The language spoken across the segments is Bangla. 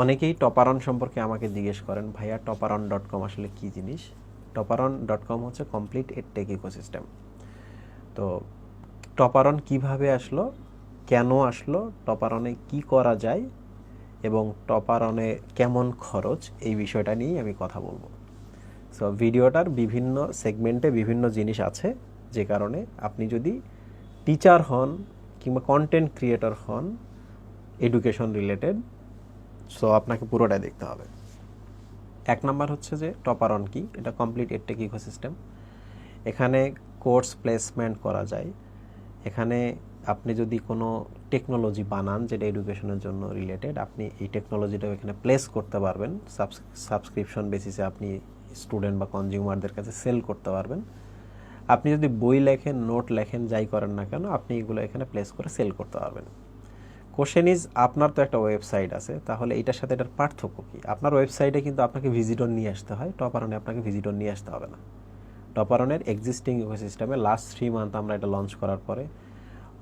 অনেকেই টপারন সম্পর্কে আমাকে জিজ্ঞেস করেন, ভাইয়া, টপারন ডট কম আসলে কী জিনিস? টপারন ডট কম হচ্ছে কমপ্লিট এর টেক ইকোসিস্টেম তো টপারন কীভাবে আসলো, কেন আসলো, টপারনে কি করা যায় এবং টপারনে কেমন খরচ, এই বিষয়টা নিয়েই আমি কথা বলব। সো ভিডিওটার বিভিন্ন সেগমেন্টে বিভিন্ন জিনিস আছে, যে কারণে আপনি যদি টিচার হন কিংবা কন্টেন্ট ক্রিয়েটর হন এডুকেশন রিলেটেড সো আপনাকে পুরোটাই দেখতে হবে। এক নাম্বার হচ্ছে যে টপার অন কি এটা কমপ্লিট এডটেক ইকোসিস্টেম এখানে কোর্স প্লেসমেন্ট করা যায়। এখানে আপনি যদি কোনো টেকনোলজি বানান, যেটা এডুকেশনের জন্য রিলেটেড আপনি এই টেকনোলজিটাও এখানে প্লেস করতে পারবেন। সাবস্ক্রিপশন বেসিসে আপনি স্টুডেন্ট বা কনজিউমারদের কাছে সেল করতে পারবেন। আপনি যদি বই লেখেন নোট লেখেন, যাই করেন না কেন, আপনি এগুলো এখানে প্লেস করে সেল করতে পারবেন। কোশ্চেন ইজ আপনার তো একটা ওয়েবসাইট আছে, তাহলে এটার সাথে এটার পার্থক্য কী? আপনার ওয়েবসাইটে কিন্তু আপনাকে ভিজিটর নিয়ে আসতে হয় টপারনে আপনাকে ভিজিটর নিয়ে আসতে হবে না। টপারনের এক্সিস্টিং ইকোসিস্টেমে লাস্ট থ্রি মান্থ আমরা এটা লঞ্চ করার পরে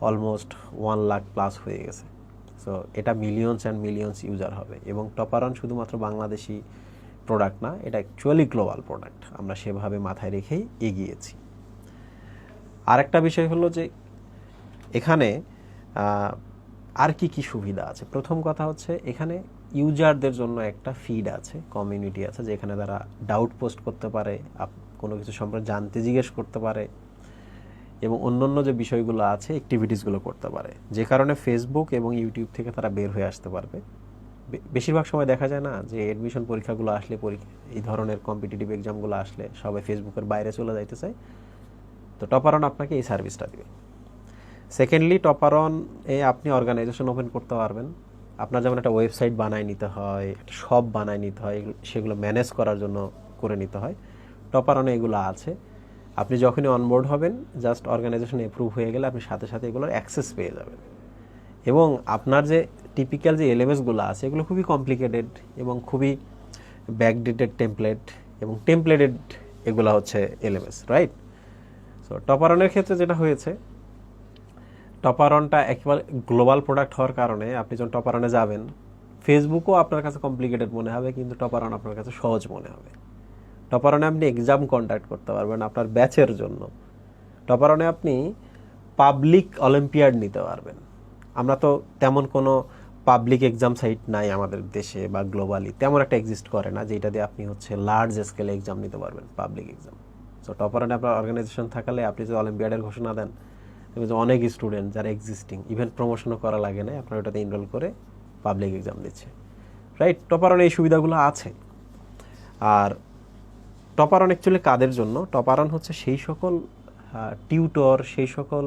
অলমোস্ট ওয়ান লাখ প্লাস হয়ে গেছে। সো এটা মিলিয়নস অ্যান্ড মিলিয়নস ইউজার হবে এবং টপারন শুধুমাত্র বাংলাদেশি প্রোডাক্ট না, এটা অ্যাকচুয়ালি গ্লোবাল প্রোডাক্ট আমরা সেভাবে মাথায় রেখেই এগিয়েছি। আরেকটা বিষয় হলো যে, এখানে আর কি কি সুবিধা আছে? প্রথম কথা হচ্ছে এখানে ইউজারদের জন্য একটা ফিড আছে, কমিউনিটি আছে, যেখানে তারা ডাউট পোস্ট করতে পারে কোনো কিছু সম্পর্কে জানতে জিজ্ঞেস করতে পারে এবং অন্যান্য যে বিষয়গুলো আছে অ্যাক্টিভিটিসগুলো করতে পারে। যে কারণে ফেসবুক এবং ইউটিউব থেকে তারা বের হয়ে আসতে পারবে। বেশিরভাগ সময় দেখা যায় না যে এডমিশন পরীক্ষাগুলো আসলে এই ধরনের কম্পিটিটিভ এক্সামগুলো আসলে সবাই ফেসবুকের বাইরে চলে যাইতে চায় তো টপারন আপনাকে এই সার্ভিসটা দিবে। সেকেন্ডলি টপারন এ আপনি অর্গানাইজেশন ওপেন করতে পারবেন। আপনার যেমন একটা ওয়েবসাইট বানায় নিতে হয়, একটা শপ বানায় নিতে হয় সেগুলো ম্যানেজ করার জন্য করে নিতে হয়। টপারনে এগুলো আছে। আপনি যখনই অনবোর্ড হবেন জাস্ট অর্গানাইজেশন অ্যাপ্রুভ হয়ে গেলে আপনি সাথে সাথে এগুলোর অ্যাক্সেস পেয়ে যাবেন। এবং আপনার যে টিপিক্যাল যে এলএমএসগুলো আছে, এগুলো খুবই কমপ্লিকেটেড এবং খুবই ব্যাকডেটেড টেমপ্লেট এবং টেমপ্লেটেড এগুলো হচ্ছে এলএমএস রাইট সো টপারনের ক্ষেত্রে যেটা হয়েছে টপারনটা একেবারে গ্লোবাল প্রোডাক্ট হওয়ার কারণে আপনি যখন টপারনে যাবেন ফেসবুকও আপনার কাছে কমপ্লিকেটেড মনে হবে, কিন্তু টপারন আপনার কাছে সহজ মনে হবে। টপারনে আপনি এক্সাম কন্ডাক্ট করতে পারবেন আপনার ব্যাচের জন্য। টপারনে আপনি পাবলিক অলিম্পিয়াড নিতে পারবেন। আমরা তো তেমন কোনো পাবলিক এক্সাম সাইট নাই আমাদের দেশে বা গ্লোবালি তেমন একটা এক্সিস্ট করে না, যেটা দিয়ে আপনি হচ্ছে লার্জ স্কেলে এক্সাম নিতে পারবেন পাবলিক এক্সাম সো টপারনে আপনার অর্গানাইজেশন থাকালে আপনি যদি অলিম্পিয়াডের ঘোষণা দেন অনেক স্টুডেন্ট যারা এক্সিস্টিং ইভেন্ট প্রমোশনও করা লাগে না আপনার ওটাতে এনরোল করে পাবলিক এক্সাম দিচ্ছে। রাইট টপারনে এই সুবিধাগুলো আছে। আর টপারন অ্যাকচুয়ালি কাদের জন্য? টপারন হচ্ছে সেই সকল টিউটর সেই সকল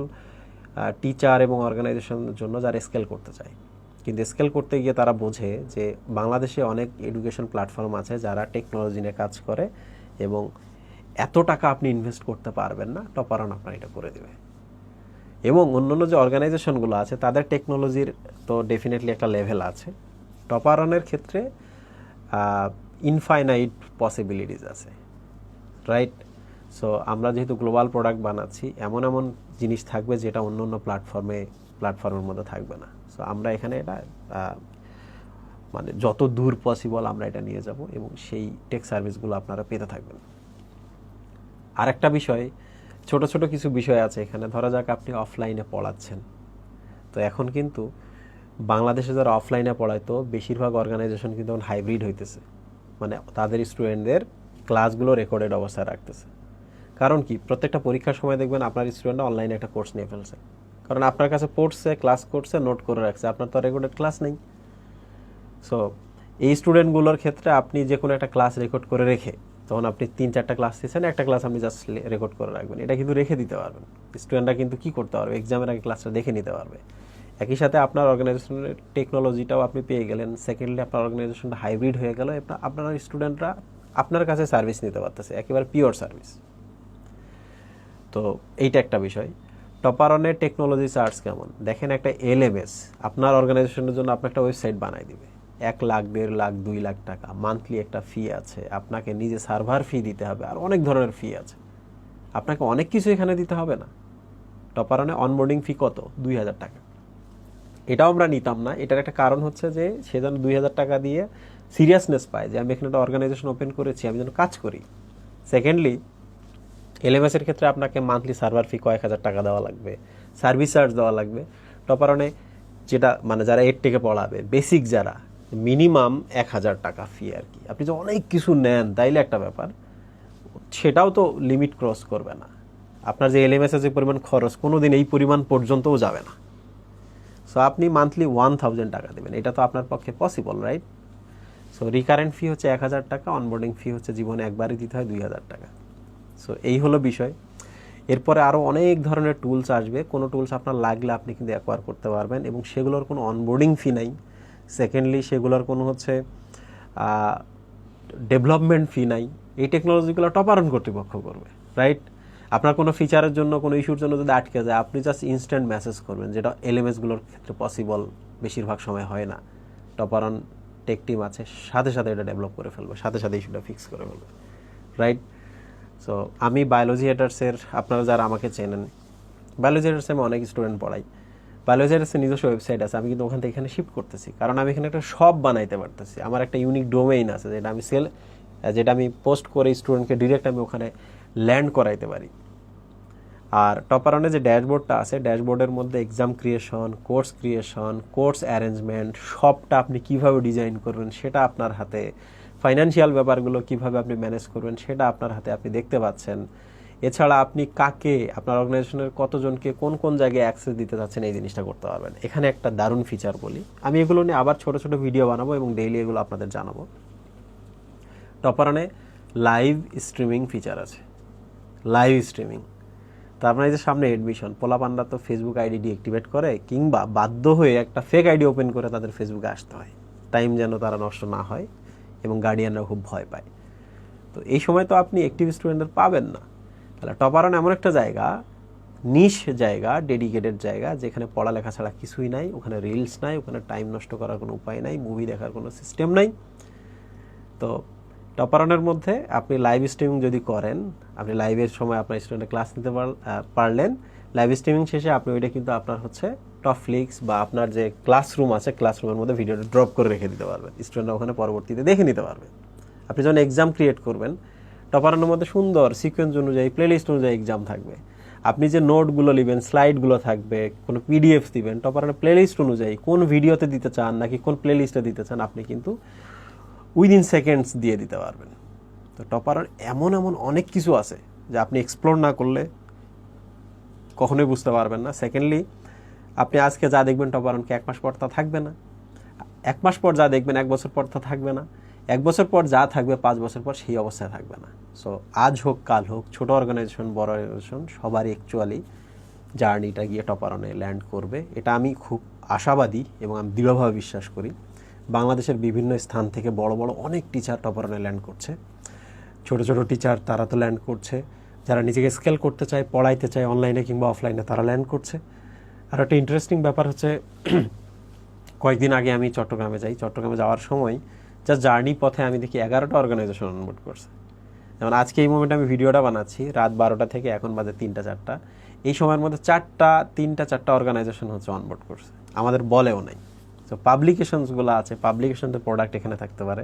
টিচার এবং অর্গানাইজেশনের জন্য যারা স্কেল করতে চায়। কিন্তু স্কেল করতে গিয়ে তারা বোঝে যে বাংলাদেশে অনেক এডুকেশন প্ল্যাটফর্ম আছে যারা টেকনোলজি নিয়ে কাজ করে এবং এত টাকা আপনি ইনভেস্ট করতে পারবেন না টপারন আপনার এটা করে দেবে। এবং অন্যান্য যে অর্গানাইজেশনগুলো আছে, তাদের টেকনোলজির তো ডেফিনেটলি একটা লেভেল আছে। টপারনের ক্ষেত্রে ইনফাইনাইট পসিবিলিটিস আছে রাইট সো আমরা যেহেতু গ্লোবাল প্রোডাক্ট বানাচ্ছি, এমন এমন জিনিস থাকবে যেটা অন্য অন্য প্ল্যাটফর্মে প্ল্যাটফর্মের মধ্যে থাকবে না। সো আমরা এখানে এটা মানে যত দূর পসিবল আমরা এটা নিয়ে যাব এবং সেই টেক সার্ভিসগুলো আপনারা পেতে থাকবেন। আরেকটা বিষয় ছোট ছোট কিছু বিষয় আছে এখানে। ধরা যাক আপনি অফলাইনে পড়াচ্ছেন। তো এখন কিন্তু বাংলাদেশে যারা অফলাইনে পড়ায়, তো বেশিরভাগ অর্গানাইজেশন কিন্তু এখন হাইব্রিড হইতেছে। মানে তাদের স্টুডেন্টদের ক্লাসগুলো রেকর্ডেড অবস্থায় রাখতেছে। কারণ কি? প্রত্যেকটা পরীক্ষার সময় দেখবেন আপনার স্টুডেন্টরা অনলাইনে একটা কোর্স নিয়ে ফেলছে। কারণ আপনার কাছে পড়ছে ক্লাস করছে নোট করে রাখছে। আপনার তো রেকর্ডেড ক্লাস নেই। সো এই স্টুডেন্টগুলোর ক্ষেত্রে আপনি যে কোনো একটা ক্লাস রেকর্ড করে রেখে তখন আপনি তিন, চারটা ক্লাস দিচ্ছেন একটা ক্লাস আপনি জাস্ট রেকর্ড করে রাখবেন। এটা কিন্তু রেখে দিতে পারবেন। স্টুডেন্টরা কিন্তু কি করতে পারবে? এক্সামের আগে ক্লাসটা দেখে নিতে পারবে। একই সাথে আপনার অর্গানাইজেশনের টেকনোলজিটাও আপনি পেয়ে গেলেন। সেকেন্ডলি আপনার অর্গানাইজেশনটা হাইব্রিড হয়ে গেল। আপনার স্টুডেন্টরা আপনার কাছে সার্ভিস নিতে পারতেছে। একেবারে পিওর সার্ভিস তো এইটা একটা বিষয়। টপারনের টেকনোলজি চার্জ কেমন? দেখেন একটা এলএমএস আপনার অর্গানাইজেশনের জন্য আপনার একটা ওয়েবসাইট বানাই দিবে। এক লাখ, দেড় লাখ, দুই লাখ টাকা। মান্থলি একটা ফি আছে। আপনাকে নিজে সার্ভার ফি দিতে হবে। আর অনেক ধরনের ফি আছে। আপনাকে অনেক কিছু এখানে দিতে হবে না। টপারনে অনবোর্ডিং ফি কত? দুই হাজার টাকা। এটাও আমরা নিতাম না। এটার একটা কারণ হচ্ছে যে, সে যেন দুই হাজার টাকা দিয়ে সিরিয়াসনেস পায় যে, আমি এখানে একটা অর্গানাইজেশন ওপেন করেছি, আমি যেন কাজ করি। সেকেন্ডলি এলএমএস এর ক্ষেত্রে আপনাকে মান্থলি সার্ভার ফি কয়েক হাজার টাকা দেওয়া লাগবে। সার্ভিস চার্জ দেওয়া লাগবে। টপারনে যেটা মানে যারা এর থেকে পড়াবে বেসিক যারা মিনিমাম এক হাজার টাকা ফি আর কি। আপনি যে অনেক কিছু নেন, তাইলে একটা ব্যাপার। সেটাও তো লিমিট ক্রস করবে না। আপনার যে এলএমএস যে পরিমাণ খরচ কোনো দিন এই পরিমাণ পর্যন্তও যাবে না। সো আপনি মান্থলি ওয়ান থাউজেন্ড টাকা দেবেন। এটা তো আপনার পক্ষে possible right so recurrent fee হচ্ছে এক হাজার টাকা অনবোর্ডিং ফি হচ্ছে জীবনে একবারই দিতে হয় দুই হাজার টাকা। সো এই হলো বিষয়। এরপরে আরও অনেক ধরনের টুলস আসবে। কোনো টুলস আপনার লাগলে আপনি কিন্তু অ্যাকোয়ার করতে পারবেন এবং সেগুলোর কোনো অনবোর্ডিং ফি নাই। সেকেন্ডলি সেগুলোর কোনো হচ্ছে ডেভেলপমেন্ট ফি নাই। এই টেকনোলজিগুলো টপারন কর্তৃপক্ষ করবে রাইট আপনার কোনো ফিচারের জন্য, কোনো ইস্যুর জন্য যদি আটকে যায়, আপনি জাস্ট ইনস্ট্যান্ট মেসেজ করবেন, যেটা এলএমএসগুলোর ক্ষেত্রে পসিবল বেশিরভাগ সময় হয় না। টপারন টেক টিম আছে, সাথে সাথে এটা ডেভেলপ করে ফেলবে, সাথে সাথে ইস্যুটা ফিক্স করে ফেলবে রাইট সো আমি বায়োলজি হেটার্সের আপনারা যারা আমাকে চেনেন বায়োলজি হেটার্সে আমি অনেক স্টুডেন্ট পড়াই। বায়োলজি হেটার্সের নিজস্ব ওয়েবসাইট আছে, আমি কিন্তু ওখান থেকে এখানে শিফট করতেছি। কারণ আমি এখানে একটা শপ বানাইতে পারতেছি। আমার একটা ইউনিক ডোমেইন আছে, যেটা আমি সেল যেটা আমি পোস্ট করে স্টুডেন্টকে ডিরেক্ট আমি ওখানে ল্যান্ড করাইতে পারি। আর টপারনে যে ড্যাশবোর্ডটা আছে ড্যাশবোর্ডের মধ্যে exam creation course creation course arrangement সবটা আপনি কীভাবে ডিজাইন করবেন, সেটা আপনার হাতে ফাইন্যান্সিয়াল ব্যাপারগুলো কীভাবে আপনি ম্যানেজ করবেন, সেটা আপনার হাতে আপনি দেখতে পাচ্ছেন। এছাড়া আপনি কাকে, আপনার অর্গানাইজেশনের কতজনকে কোন কোন জায়গায় অ্যাক্সেস দিতে চাচ্ছেন এই জিনিসটা করতে পারবেন। এখানে একটা দারুণ ফিচার বলি। আমি এগুলো নিয়ে আবার ছোট ছোট ভিডিও বানাবো এবং ডেইলি এগুলো আপনাদের জানাব। টপারনে লাইভ স্ট্রিমিং ফিচার আছে। লাইভ স্ট্রিমিং তার এই যে সামনে এডমিশন পোলাপান্ডা তো ফেসবুক আইডি ডিঅ্যাক্টিভেট করে কিংবা বাধ্য হয়ে একটা ফেক আইডি ওপেন করে তাদের ফেসবুকে আসতে হয়। টাইম যেন তারা নষ্ট না হয় এবং গার্ডিয়ানরা খুব ভয় পায়। তো এই সময় তো আপনি অ্যাক্টিভ স্টুডেন্টদের পাবেন না। তাহলে টপারন এমন একটা জায়গা, নিশ জায়গা, ডেডিকেটেড জায়গা, যেখানে পড়ালেখা ছাড়া কিছুই নাই, ওখানে রিলস নাই, ওখানে টাইম নষ্ট করার কোনো উপায় নাই, মুভি দেখার কোনো সিস্টেম নাই। তো টপারনের মধ্যে আপনি লাইভ স্ট্রিমিং যদি করেন, আপনি লাইভের সময় আপনার স্টুডেন্টের ক্লাস নিতে পার- পারলেন, লাইভ স্ট্রিমিং শেষে আপনি ওইটা কিন্তু আপনার হচ্ছে টপ ফ্লিক্স বা আপনার যে ক্লাসরুম আছে ক্লাসরুমের মধ্যে ভিডিওটা ড্রপ করে রেখে দিতে পারবেন। স্টুডেন্টরা ওখানে পরবর্তীতে দেখে নিতে পারবেন আপনি যখন এক্সাম ক্রিয়েট করবেন টপারনের মধ্যে সুন্দর সিকোয়েন্স অনুযায়ী প্লেলিস্ট অনুযায়ী এক্সাম থাকবে। আপনি যে নোটগুলো নেবেন স্লাইডগুলো থাকবে, কোনো পিডিএফ দিবেন, টপারনের প্লেলিস্ট অনুযায়ী কোন ভিডিওতে দিতে চান নাকি কোন প্লেলিস্টে দিতে চান, আপনি কিন্তু উইদিন সেকেন্ডস দিয়ে দিতে পারবেন। তো টপারের এমন এমন অনেক কিছু আছে যা আপনি এক্সপ্লোর না করলে কখনোই বুঝতে পারবেন না। সেকেন্ডলি আপনি আজকে যা দেখবেন টপারনকে এক মাস পর তা থাকবে না। এক মাস পর যা দেখবেন, এক বছর পর তা থাকবে না। এক বছর পর যা থাকবে, পাঁচ বছর পর সেই অবস্থায় থাকবে না। সো আজ হোক, কাল হোক, ছোট অর্গানাইজেশন বড় অর্গানাইজেশন সবারই অ্যাকচুয়ালি জার্নিটা গিয়ে টপারনে ল্যান্ড করবে। এটা আমি খুব আশাবাদী এবং আমি দৃঢ়ভাবে বিশ্বাস করি। বাংলাদেশের বিভিন্ন স্থান থেকে বড় বড় অনেক টিচার টপারনে ল্যান্ড করছে। ছোট ছোট টিচার তারা তো ল্যান্ড করছে। যারা নিজেকে স্কেল করতে চায়, পড়াইতে চায় অনলাইনে কিংবা অফলাইনে তারা ল্যান্ড করছে। আর একটা ইন্টারেস্টিং ব্যাপার হচ্ছে, কয়েকদিন আগে আমি চট্টগ্রামে যাই। চট্টগ্রামে যাওয়ার সময় যা জার্নি পথে আমি দেখি এগারোটা অর্গানাইজেশন অনবোর্ড করছে। যেমন আজকে এই মোমেন্টে আমি ভিডিওটা বানাচ্ছি, রাত বারোটা থেকে এখন বাজে তিনটা, চারটা। এই সময়ের মধ্যে চারটা, তিনটা, চারটা অর্গানাইজেশন হচ্ছে অনবোর্ড করছে। আমাদের বলেও নাই। তো পাবলিকেশনসগুলো আছে পাবলিকেশনের প্রোডাক্ট এখানে থাকতে পারে।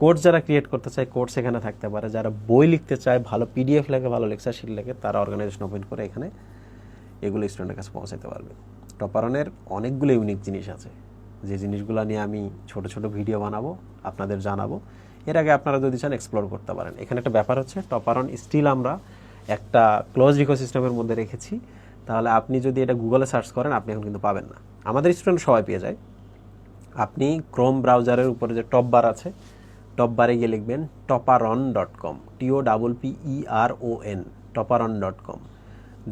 কোর্স যারা ক্রিয়েট করতে চায় কোর্স এখানে থাকতে পারে। যারা বই লিখতে চায়, ভালো পিডিএফ লেখে, ভালো লেকচার শিট লেখে, তারা অর্গানাইজেশন ওপেন করে এখানে এগুলো স্টুডেন্টের কাছে পৌঁছাতে পারবে। টপারনের অনেকগুলো ইউনিক জিনিস আছে। যে জিনিসগুলো নিয়ে আমি ছোট ছোট ভিডিও বানাবো, আপনাদের জানাব। এর আগে আপনারা যদি চান এক্সপ্লোর করতে পারেন। এখানে একটা ব্যাপার হচ্ছে টপারন স্টিল আমরা একটা ক্লোজ ইকোসিস্টেমের মধ্যে রেখেছি। তাহলে আপনি যদি এটা গুগলে সার্চ করেন, আপনি এখন কিন্তু পাবেন না। আমাদের স্টুডেন্ট সবাই পেয়ে যায়। আপনি ক্রোম ব্রাউজারের উপরে যে টপ বার আছে টপ বারে গিয়ে লিখবেন Topperon dot com T O double P E R O N Topperon dot com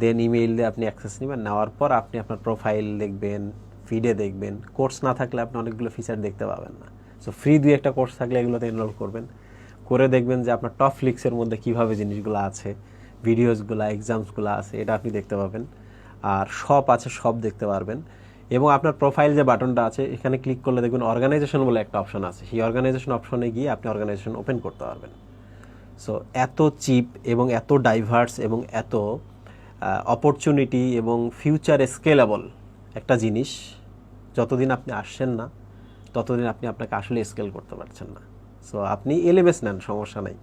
then email দিয়ে আপনি অ্যাক্সেস নেবেন। নেওয়ার পর আপনি আপনার প্রোফাইল দেখবেন ফিডে দেখবেন। কোর্স না থাকলে আপনি অনেকগুলো ফিচার দেখতে পাবেন না। সো ফ্রি দুই একটা কোর্স থাকলে এগুলোতে এনরোল করবেন। করে দেখবেন যে আপনার টপ ফ্লিক্সের মধ্যে কীভাবে জিনিসগুলো আছে ভিডিওসগুলো এক্সামসগুলো আছে, এটা আপনি দেখতে পাবেন। আর সব আছে সব দেখতে পারবেন। এবং আপনার প্রোফাইল যে বাটনটা আছে, এখানে ক্লিক করলে দেখবেন অর্গানাইজেশন বলে একটা অপশন আছে। সেই অর্গানাইজেশন অপশনে গিয়ে আপনি অর্গানাইজেশন ওপেন করতে পারবেন। সো এত চিপ এবং এত ডাইভার্স এবং এত অপরচুনিটি এবং ফিউচার স্কেলেবল একটা জিনিস, যতদিন আপনি আসছেন না, ততদিন আপনি আপনাকে আসলে স্কেল করতে পারছেন না। সো আপনি এলএমএস নেন, সমস্যা নাই।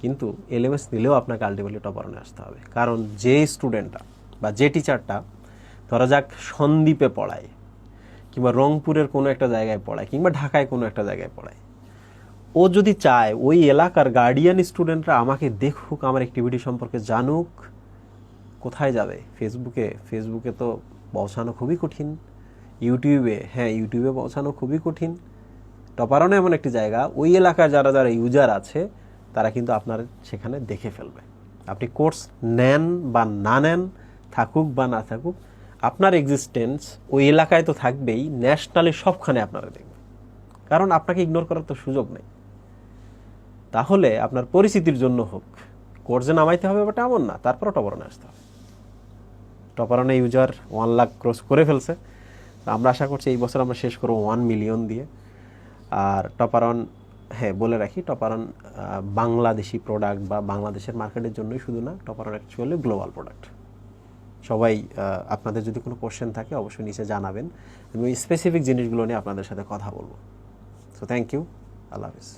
কিন্তু এলএমএস নিলেও আপনাকে আলটিমেটলি টপারনে আসতে হবে। কারণ যে স্টুডেন্টটা বা যে টিচারটা ধরা যাক সন্দ্বীপে পড়ায়, কিংবা রংপুরের কোনো একটা জায়গায় পড়ায়, কিংবা ঢাকায় কোনো একটা জায়গায় পড়ায়, ও যদি চায়, ওই এলাকার গার্ডিয়ান স্টুডেন্টরা আমাকে দেখুক, আমার অ্যাক্টিভিটি সম্পর্কে জানুক, কোথায় যাবে? ফেসবুকে ফেসবুকে তো পৌঁছানো খুবই কঠিন। ইউটিউবে হ্যাঁ ইউটিউবে পৌঁছানো খুবই কঠিন। টপারনে এমন একটি জায়গা, ওই এলাকার যারা যারা ইউজার আছে, তারা কিন্তু আপনার সেখানে দেখে ফেলবে। আপনি কোর্স নেন বা না নেন, থাকুক বা না থাকুক, আপনার এক্সিস্টেন্স ওই এলাকায় তো থাকবেই ন্যাশনালি সবখানে আপনারা দেখবে কারণ আপনাকে ইগনোর করার তো সুযোগ নেই। তাহলে আপনার পরিচিতির জন্য হোক কোর্সে নামাইতে হবে বাট এমন না, তারপরও টপারনে আসতে হবে। টপারনে ইউজার ওয়ান লাখ ক্রস করে ফেলছে। তো আমরা আশা করছি এই বছর আমরা শেষ করব ওয়ান মিলিয়ন দিয়ে। আর টপারন হ্যাঁ বলে রাখি টপারন বাংলাদেশি প্রোডাক্ট বা বাংলাদেশের মার্কেটের জন্যই শুধু না টপারন অ্যাকচুয়ালি গ্লোবাল প্রোডাক্ট সবাই আপনাদের যদি কোনো কোশ্চেন থাকে অবশ্যই নিচে জানাবেন। আমি স্পেসিফিক জিনিসগুলো নিয়ে আপনাদের সাথে কথা বলব। সো থ্যাংক ইউ আল্লাহ হাফিজ।